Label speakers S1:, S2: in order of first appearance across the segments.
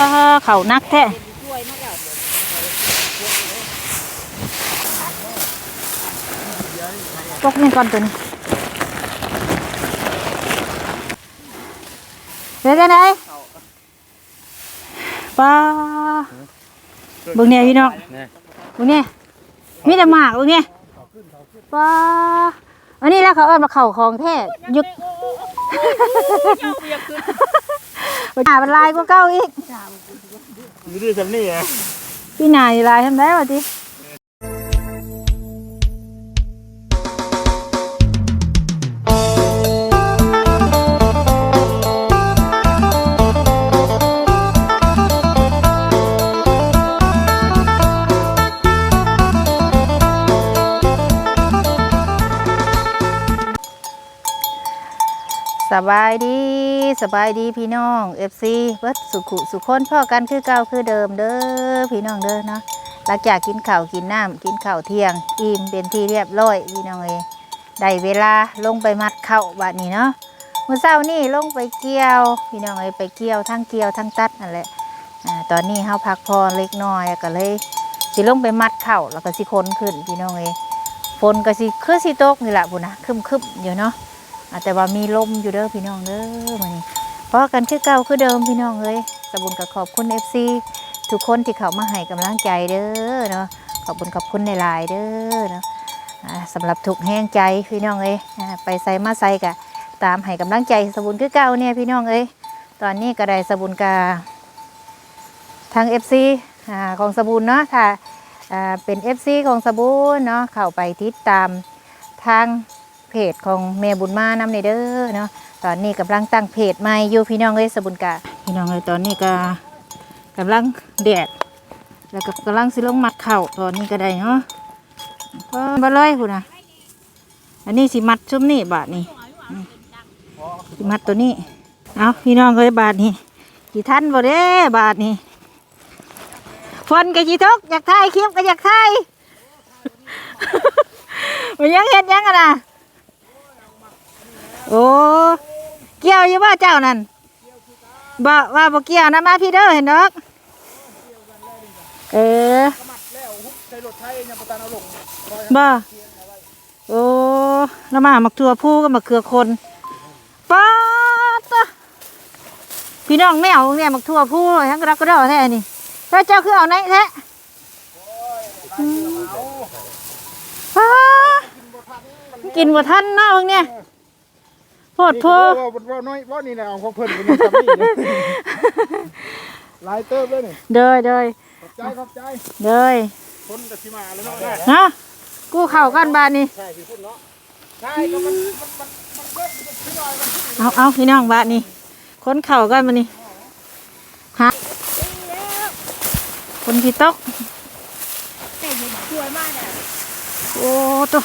S1: อ้าเขานักแท้ตกนี่ก่อนตัวนี้เดี๋ยวจะไหนป้าบิ่งเนี่ยพี่น้องบิ่งเนี่ยมีแต่หมากบิ่งเนี่ยป้าอันนี้แล้วเขาเอิ้นมาเข่าของแท้ยึก หาเป็นลายกว่าเก้าอีก
S2: อยู่ด้วยกันนี่ไง
S1: พี่นายลายทำได้ป่ะที สบายดีสบายดีพี่น้องเอฟซีเบิดสุขุสุขคนพ่อกันคือเก่าคือเดิมเด้อพี่น้องเด้อเนาะหลังจากกินข้าวกินน้ำกินข้าวเที่ยงอิ่มเป็นที่เรียบร้อยพี่น้องเอยได้เวลาลงไปมัดข้าวบัดนี้เนาะเมื่อเช้านี่ลงไปเกี่ยว พี่น้องเอยไปเกี่ยวทั้งเกี่ยวทั้งตัดนั่นแหละอ่าตอนนี้เฮาพักพอเล็กน้อยก็เลยสิลงไปมัดข้าวแล้วก็สิคนขึ้นพี่น้องเอยฝนก็สิคือสิตกนี่แหละพุ่นะครึมอยู่เนาะ แต่ว่ามีลมอยู่เด้อพี่น้องเด้อมื้อนี้พอกันคือเก่าคือเดิมพี่น้องเอ้ยสบุญกับขอบคุณ FC ทุกคนที่เข้ามาให้กำลังใจเด้อเนาะขอบคุณขอบคุณในลายเด้อเนาะสำหรับทุกแห้งใจพี่น้องเอ้ยไปใส่มาใส่กะตามให้กำลังใจสบุญคือเก่าเนี่ยพี่น้องเอ้ยตอนนี้ก็ได้สบุญกาทาง FC อ่าของสบุญเนาะถ้าเป็น FC ของสบุญเนาะเข้าไปติดตามทาง เพจของแม่บุญมานำในเด้อเนาะตอนนี้กำลังตั้งเพจใหม่อยู่พี่น้องเอ้ยสบุญกะพี่น้องเอ้ยตอนนี้ก็กำลังแดดแล้วก็กำลังสิลงมัดเข่าตอนนี้ก็ได้เนาะก็มาเลยคุณนะอันนี้สิมัดชุ่มนี่บาทนี่อืมสิมัดตัวนี้เอาพี่น้องเอ้ยบาทนี่กี่ท่านบ่เด้บาทนี่ฝนก็จีทกอยากถ่ายคลิปก็อยากถ่ายมันยังเห็นยังอะนะ อ้เกี่ยวอยู่ว่าเจ้านั่นบ่ว่าบ่เกี่ยวนะมาพี่เด้อเห็นดอกเออ
S2: ใช้าลง
S1: บ่โอ้แล้วมาหมักถั่วผู้ก็มาเขือคนป๊าดตะพี่น้องแมวเนี่ยหมักถั่วผู้ทั้งกระดกกระดอแท้นี่แล้วเจ้าคือเอาไหนแท้อืมป๊าดกินบ่ทันเนาะเบิ่งเนี่ย โพดโพ
S2: ว่าว่าน้อยว่านี่นะเอาของเพิ่นเป็นซ้ำนี่ลายเติบเลยนี่
S1: เดยเดย
S2: ขอบใจขอบใจ
S1: เดย
S2: คนกับชิมาแล้วเนาะ
S1: เนาะกูเข้ากันบานนี้
S2: ใช่พี่พุ่นเนาะใช่ก็มันมันมันมันเกิดมันพี่น้อยมัน
S1: เอาเอาพี่น้องบานนี้คนเข่ากันมานี่ฮะคนที่ตกโอ้ตัว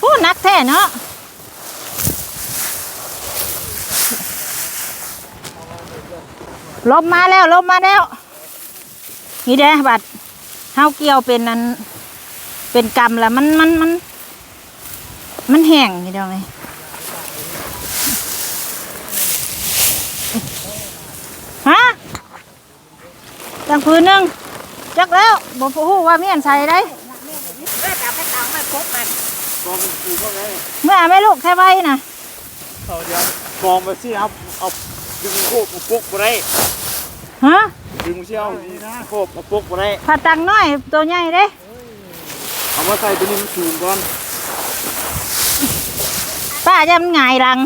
S1: โอ้หนักแท้เนาะ ลมมาแล้วลมมาแล้ว นี่เด้บัดเฮาเกี่ยวเป็นนั้นเป็นกรรมแล้วมันมันมัน มันแห้งนี่เดียวไงฮะจังพื้นหนึ่งจักแล้วบอกผู้ว่าเมียนใส่ได้
S2: กองปูเข้าไง
S1: เมื่อไม่ลูกแค่ไว้นะ
S2: เขาเดียวกองไปสิครับเอาดึงโคบมาปุกไปได้
S1: ฮะ
S2: ดึงเชี่ยวนี่นะโคบมาปุกไปได้
S1: ผัดตังน้อย ตัวใหญ่เด้
S2: เอามาใส่ตัวนี้มันสูงก่อน
S1: ป้าจะมันหงายหลัง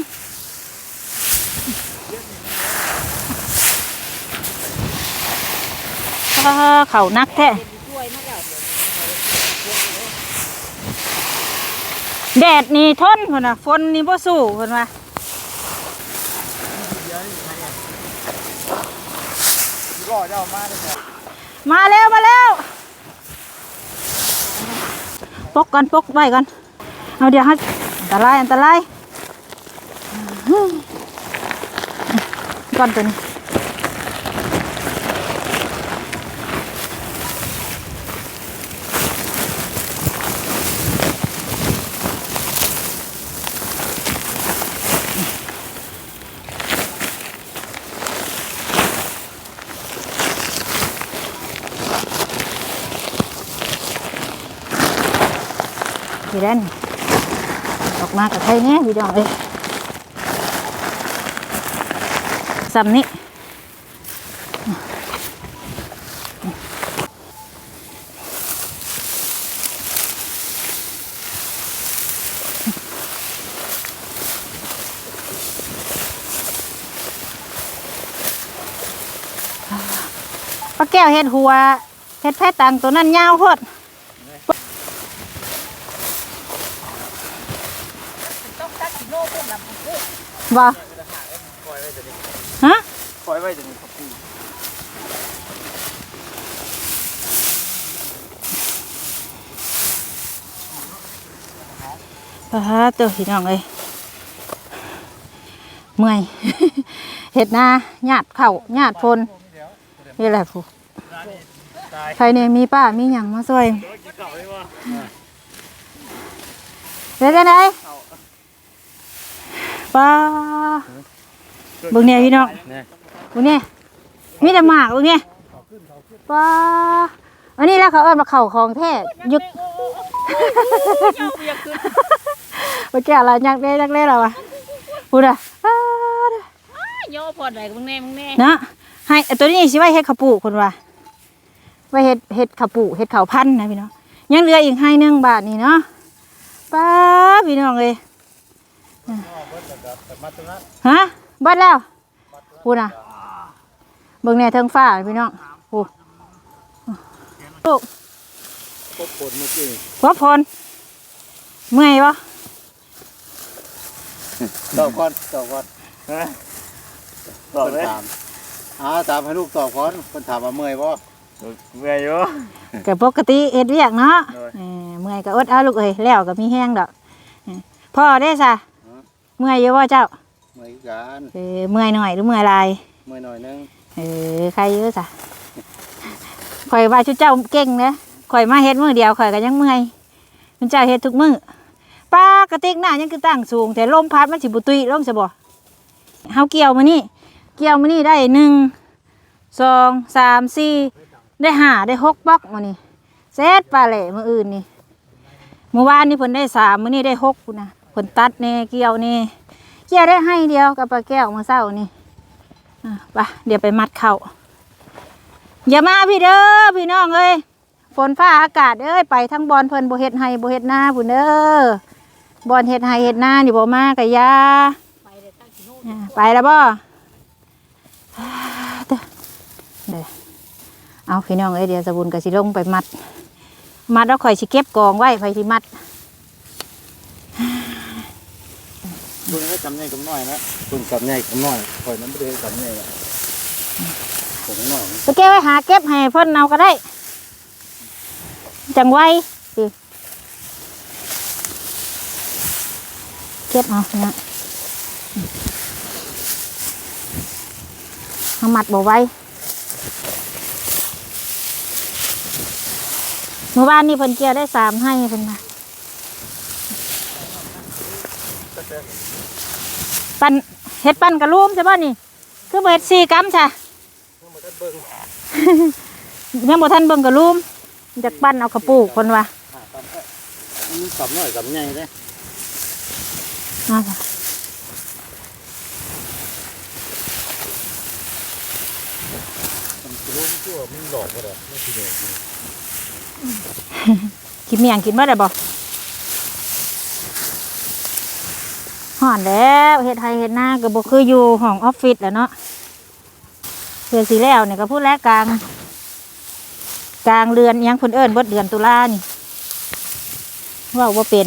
S1: เออเขานักแท้แดดนี่ทนคนน่ะฝนนี่บ่สู้คนว่า
S2: ก็จะเอามาได้ไง
S1: มาแล้วมาแล้วปกกันปกไว้กันเอาเดี๋ยวให้อันตรายอันตรายก่อนตัวนี้ อยู่ด้านนี่ออกมากับใครเนี่ยพี่น้องเอ้ยสำนี้ป้าแก้วเห็ดหัวเห็ดแพะตังตัวนั้นยาวโพดบ่ฮะ
S2: ปล่อยไว้จะมีขอบคุณ
S1: อ่าตัวพี่น้องเอ้ยเมื่อย เห็ดนาหยาดเข่าหยาดพลนี่แหละผู้ใครเนี่ยมีป้ามีหยังมาช่วยเดี๋ยวจะไหน ป้าเบิ่งเนี่ยพี่น้อง
S2: เนี่ย
S1: เบิ่งเนี่ยมีแต่หมากเบิ่งเนี่ยป้าอันนี้แล้วเขาเอิ้นมาเข่าของแท้ยึกไปแก่อะไรยักเล่ยักเล่เราอะพูดอะอ้าเด้อ
S3: โยพอดได้มึงแน่มึงแน่
S1: เนาะให้เอาตัวนี้สิไว้เฮ็ดข้าวปูคนว่าไว้เฮ็ดเฮ็ดข้าวปูเฮ็ดข้าวพันธุ์นะพี่น้องยังเหลืออีกให้หนึ่งบาทนี่เนาะป้าพี่น้องเลย ฮะเบัดแล้วพูดนะเบิ่งแน่เทิงฟ้าพี่น้องโอ้ลูก
S2: ครบผลเมื่อกี้
S1: หัวพลเมื่อยปะ
S2: ตอบก่อนตอบก่อนตอบเลยถามอ่าถามให้ลูกตอบก่อนคนถามว่าเมื่อยบ่
S4: เมื่อยอยู่
S1: ก็ปกติเฮ็ดเวียกเนาะ
S4: โดย
S1: เออเมื่อยก็อดเอาลูกเอ้ยแล้วก็มีแห้งดอกเออพ่อได้ซะ เมื่อยอยู่บ่เจ้า
S2: เมื่อยกัน
S1: เออเมื่อยหน่อยหรือเมื่อยหลาย
S2: เมื่อยหน่อยนึง
S1: เออใครเยอะซะข่อยว่าชุดเจ้าเก่งนะข่อยมาเฮ็ดมื้อเดียวข่อยก็ยังเมื่อยมันเจ้าเฮ็ดทุกมื้อป้ากระติกหน้ายังคือตั้งสูง แต่ลมพัดมันสิบ่ตุยลมซะบ่เฮาเกี่ยวมื้อนี้เกี่ยวมื้อนี้ได้หนึ่งสองสามสี่ได้ห้าได้หกบล็อกมื้อนี้เสร็จปลาแหล่มื้ออื่นนี่เมื่อวานนี่เพิ่นได้สามมื้อนี้ได้หกพุ่นนะ เพิ่นตัดแน่เกี่ยวแน่เกี่ยวได้ให้เดียวกับปลาแก้วมื้อเช้านี่อะไปเดี๋ยวไปมัดเข้าอย่ามาพี่เด้อพี่น้องเอ้ยฝนฟ้าอากาศเอ้ยไปทั้งบอนเพิ่นบ่เฮ็ดให้บ่เฮ็ดนาพุ่นเด้อบอนเฮ็ดให้เฮ็ดนานี่บ่มากะยาอะไปแล้วบ่เด้อเด้อเอาพี่น้องเอ้ยเดี๋ยวสบุญก็สิลงไปมัด มัดแล้วข่อยสิเก็บกองไว้ไผสิมัด
S2: เบิ่งให้จำใหญ่กับน้อยนะเบิ่งจำใหญ่กับน้อยคอยมันไม่ได้จำใหญ่ละผมน้อย
S1: ไปเก็บไว้หาเก็บให้เพิ่นเอาก็ได้ จังไว้สิเก็บเอาเนี่ยเอามัดบ่ไว้เมื่อวานนี้เพิ่นเกี่ยวได้สามให้เพิ่นมาปั้น เฮ็ดปั้นกระลุมใช่ป่ะนี่ คือบ่เฮ็ดสี่กรัมใช่ยังบ่ทันเบิ่งกระลุมจากปั้นเอากระปุกคนว่า
S2: มีจำน้อยจำใหญ่เลย
S1: เอาจ้ะ
S2: มันจะรู้ที่ว่ามันหลอกก็ได้ไม่ใช่เด็ก
S1: กินเมียงกินบ่ได้บ่ห่ อนแล้วเฮ็ดไทยเฮ็ดหน้าก็บ่คืออยู่ห้องออฟฟิศแหล้วเนาะเพื่อสิแล้วเนี่ยก็พูดแล้วกลาง กลางเดือนอิหยังเพิ่นเอิ้นเบิดเดือนตุลานี่เว่าบ่เป็น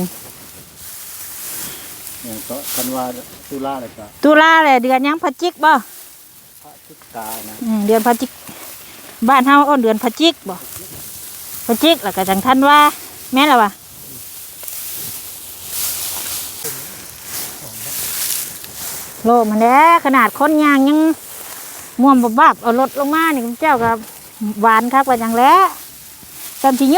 S2: อย่างก็คันว่าตุลาเลยก็
S1: ตุลาแหละเดือนหยังพฤศจิกบ่
S2: พระจิกานะ
S1: อืมเดือนพฤศจิก บ้านเฮาเอ้นเดือนพฤศจิกบ่พฤศจิกแล้วก็จังทันว่า แม่นแล้ววะ โลมันแด้ขนาดค้นยางยังม่วมบับเอารถลงมานี่เจ้ากับหวานครับว่าจังแล้วจำชิโย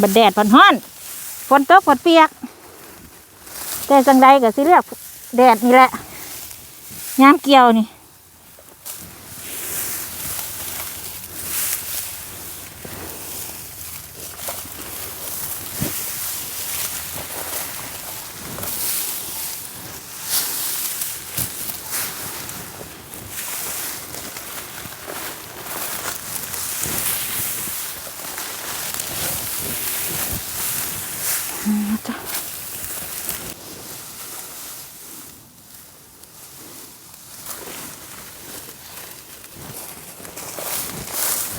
S1: บัดแดดพันฮ้อนฝนตกฝนเปียก แต่จังใดก็สิเลือกแดดนี่แหละยามเกี่ยวนี่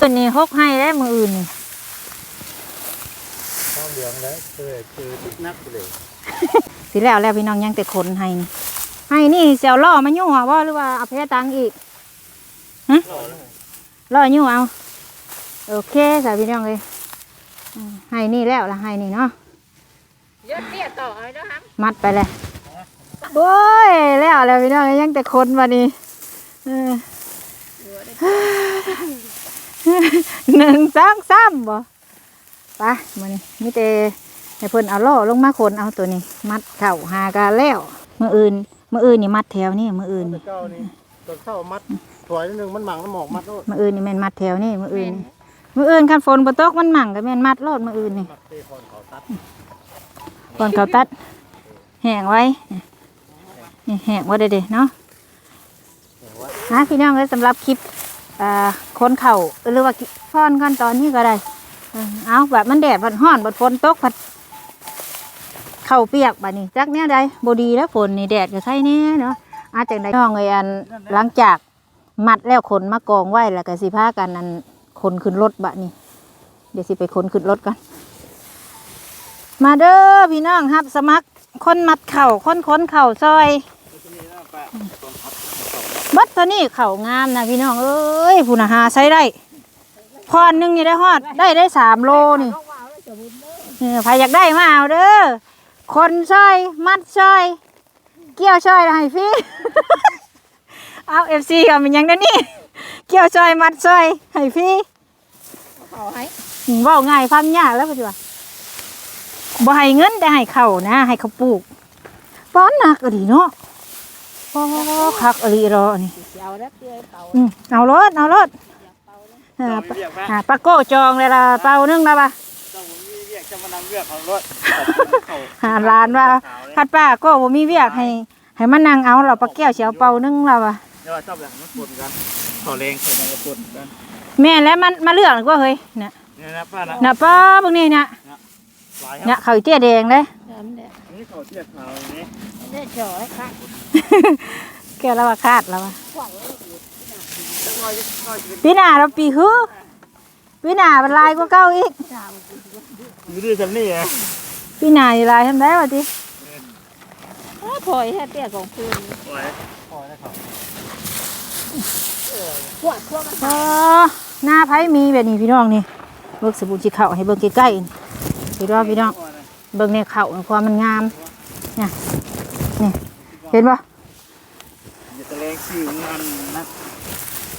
S1: อื่นนี่หกให้ได้มืออื่นนี่
S2: ข้าวเหลืองแล้วเจอเจอทุกนักไปเลย
S1: สิแล้วแล้วพี่น้องยังแต่คนให้นี่ให้นี่เสียวล่อมายุ่งอะว่าหรือว่าเอาเพตังค์อีกฮะล่อยุ่งเอาโอเคสายพี่น้องเลยอืมให้นี่แล้วละให้นี่เนาะ
S3: ยศเตี้ยต่อเอาแล้วครับ
S1: มัดไปเลยโอ้ย แล้วแล้วพี่น้องยังแต่คนวันนี้เออ หนึ่งสองสามบ่ไปมานี่มีแต่ให้เพิ่นเอาล่อลงมาคนเอาตัวนี้ มัดเข่าหากาแล้วมืออื่นมืออื่นนี่มัดแถวนี่มืออื่น
S2: ตะ
S1: นี่
S2: เก้านี่ตะเก้ามัดถอยนิดนึงมันหมังน้ำหมอกมัดโลด
S1: มืออื่นนี่แม่นมัดแถวนี่มืออื่นนี่มืออื่นคันฝนบ่ตกมันหมั่งก็แม่นมัดโลดมืออื่นนี่
S2: มัดเตะคอนเขาตัด
S1: ก่อนเขาตัด แห้งไว้นี่แห้งไว้เด็ดๆเนาะนะพี่น้องเลยสำหรับคลิปอ่า คนเข่าหรือว่าพ่อนขั้นตอนนี้ก็ได้ เอาแบบมันแดดผัดห้อนผัดฝนตกผัดเข่าเปียกแบบนี้จักเนี้ยใดบดีแล้วฝนนี่แดดก็ใช่เนี้เนาะอาจจะได้น้องเลยอันหลังจากมัดแล้วขนมากองไว้แล้วก็สิพากันอันขนขึ้นรถบะนี่เดี๋ยวสิไปขนขึ้นรถกันมาเด้อพี่น้องครับ สมัครคนมัดเข่าคนขนเข่าซอย บัดตัวนี้เข่างามนะพี่น้องเอ้ยผู้นาหาใช้ได้พรหนึ่งนี่ได้ฮอดได้ได้สามโลนี่เออใครอยากได้มาเอาเด้อคนช่อยมัดช่อย เกี่ยวช่อยให้พี่เอาเอฟซีกับมันยังได้นี่เกี่ยวช่อยมัดช่อยให้พี่
S3: เขาให้
S1: อืมเว่าง่ายฟังยากแล้วปัจจุบันบ่ให้เงินแต่ให้เขานะ ให้เขาปลูกป้อนหนักอะดีเนาะ โอ้คักอะดีรอนี่
S3: เอาแล้วเตี้ยเป่า
S1: อืมเอารถเอารถเออ
S2: เรียกแม่
S1: อ่าปลาโก้จองเลยละเป่านึงแล้วปะ
S2: เจ้าผมมีเรียกจะมานั่งเรียกเอารถเขา
S1: หาร้านว่าคัดป้าโก้บ่มีเวียกให้ ให้มันนั่งเอาเราปลาแก้วเสียวเป่านึงแล้วปะ
S2: เดี๋ยวว่าชอบอย่างนั้นปนกันเขาแรงเขามันก็ปนกัน
S1: แม่แล้วมันมาเลือกหรือว่าเฮ้ยเนี่ย
S2: เนี่ยนะป้านะ
S1: น่ะป้าพวกนี้เนี่ย
S2: หลายค
S1: เนี่
S2: รั
S1: ย
S2: บ
S1: เขาอีเตี้ยแดงเลย
S3: ทำเนี่ย
S2: นี่เขาเทียบเขาอย่างนี้
S3: ได้จ่อยค่ะ
S1: แก้วแล้วว่าคาดแล้วว่า
S3: ว
S2: เข้า
S1: ปีหน้าเราปีฮือปีหน้าเป็นลายกว่าเก่าอีก
S2: อยู่ด้วยจำนี่ไง
S1: ปีหน้านี่ลายทำได้ป่ะที
S3: ถอยแค่เตี้ยของคืน
S2: ปล่อยปล่อยนะครับ
S3: ปวดพวมัน
S1: อ๋อหน้าไผมีแบบนี้พี่น้องนี่เบิกสบู่จีเข่าให้เบิกใกล้ๆพี่น้องพี่น้องเบิ่งในเข่าความมันงามเนี่ย นี่เห็นปะ
S2: อย่าตะเลงสิวมันนะ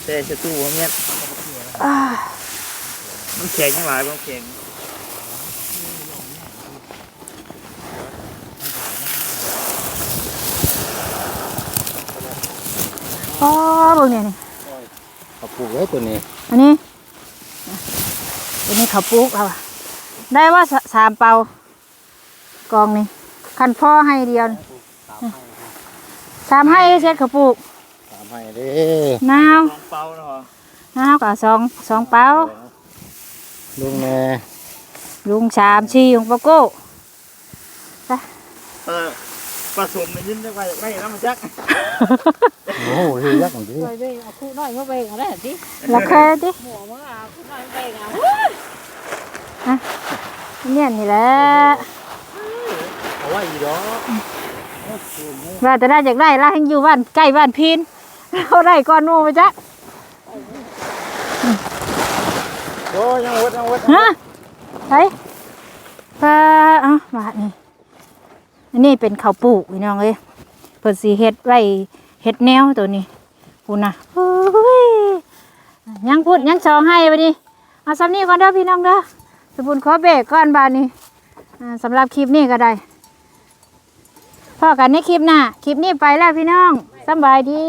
S2: แต่จะตู้ว่าเงี้ย
S1: อ่า
S2: มันแข็งทั้งหลายมันแข็ง
S1: อ๋อเบิ่งเนี่ยนี่
S2: เขาปลูกไว้ตัวนี้
S1: อันนี้อันนี้เขาวปลูกเอาอะได้ว่าสสามเปากองนี่คันพ่อให้เดียวนี่ สามให้เช็ดเขาวปลูก
S2: สามให้เด้
S1: นาว
S2: ลองเป่าเนาะ
S1: นาวกับสองสองเปา
S2: ลุงแม่
S1: ลุงสามชีของปะโก้
S2: เออผสมในยิ้มได้ไว้ไม่น้ำมันจักโอ้โหเฮียยักษ์ของพี่
S3: ไปเบ่งเอาคู่น้อยมาเบ่งเอาได้สิ
S1: ราคาดิ
S3: หัวมึงเอาคู่น้อยเบ่งเอา
S1: เนี่ยนี่แหละ
S2: เอาไว้อีดอก
S1: ว่าแต่ได้จากได้ล่าให้อยู่บ้านใกล้บ้านพีนเราได้ก่อนหมูไปจ้ะ
S2: โอ้ยังวดยังวด
S1: ฮะไปปลาเอ้าบาทนี่อันนี้เป็นข้าวปลูกพี่น้องเอ้ยเปิดสีเฮ็ดไว้เฮ็ดแนวตัวนี้พูนนะโอ้ยยังพูดยังซองให้ไปดิเอาสำนี้ก่อนเด้อพี่น้องเด้อสมบุญขอเบรกก่อนบานนี้อ่าสำหรับคลิปนี้ก็ได้ พอกันในคลิปหน้า คลิปนี้ไปแล้วพี่น้องสำบายดี